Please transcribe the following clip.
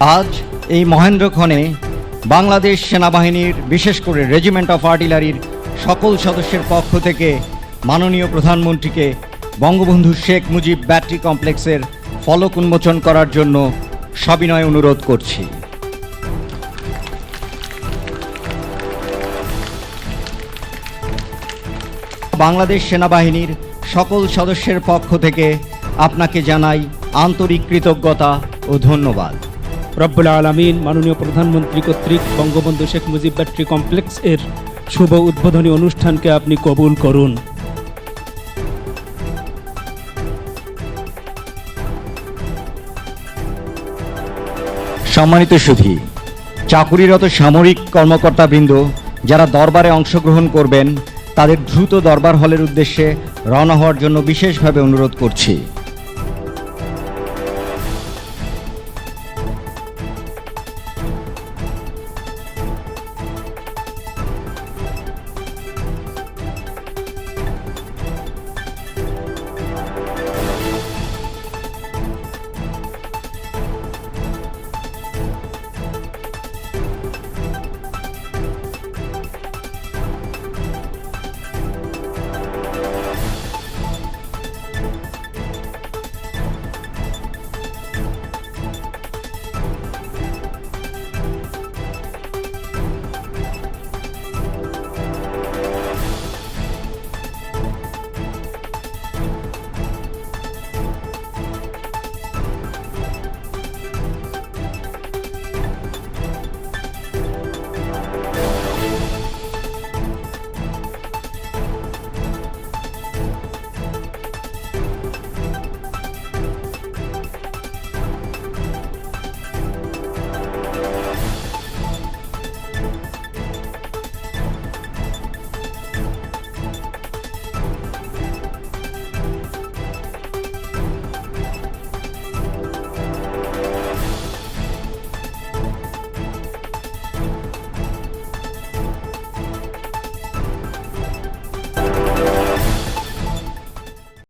আজ এই মহেন্দ্রক্ষণে বাংলাদেশ সেনাবাহিনীর, বিশেষ করে রেজিমেন্ট অফ আর্টিলারির সকল সদস্যের পক্ষ থেকে মাননীয় প্রধানমন্ত্রীকে বঙ্গবন্ধু শেখ মুজিব ব্যাটারি কমপ্লেক্সের ফলক উন্মোচন করার জন্য সবিনয় অনুরোধ করছি। বাংলাদেশ সেনাবাহিনীর সকল সদস্যের পক্ষ থেকে আপনাকে জানাই আন্তরিক কৃতজ্ঞতা ও ধন্যবাদ। রব্বুল আলমিন মাননীয় প্রধানমন্ত্রী কর্তৃক বঙ্গবন্ধু শেখ মুজিব ব্যাটারি কমপ্লেক্স এর শুভ উদ্বোধনী অনুষ্ঠানকে আপনি কবুল করুন। সম্মানিত সুধী, চাকুরিরত সামরিক কর্মকর্তাবৃন্দ যারা দরবারে অংশগ্রহণ করবেন, তাদের দ্রুত দরবার হলের উদ্দেশ্যে রওনা হওয়ার জন্য বিশেষভাবে অনুরোধ করছি।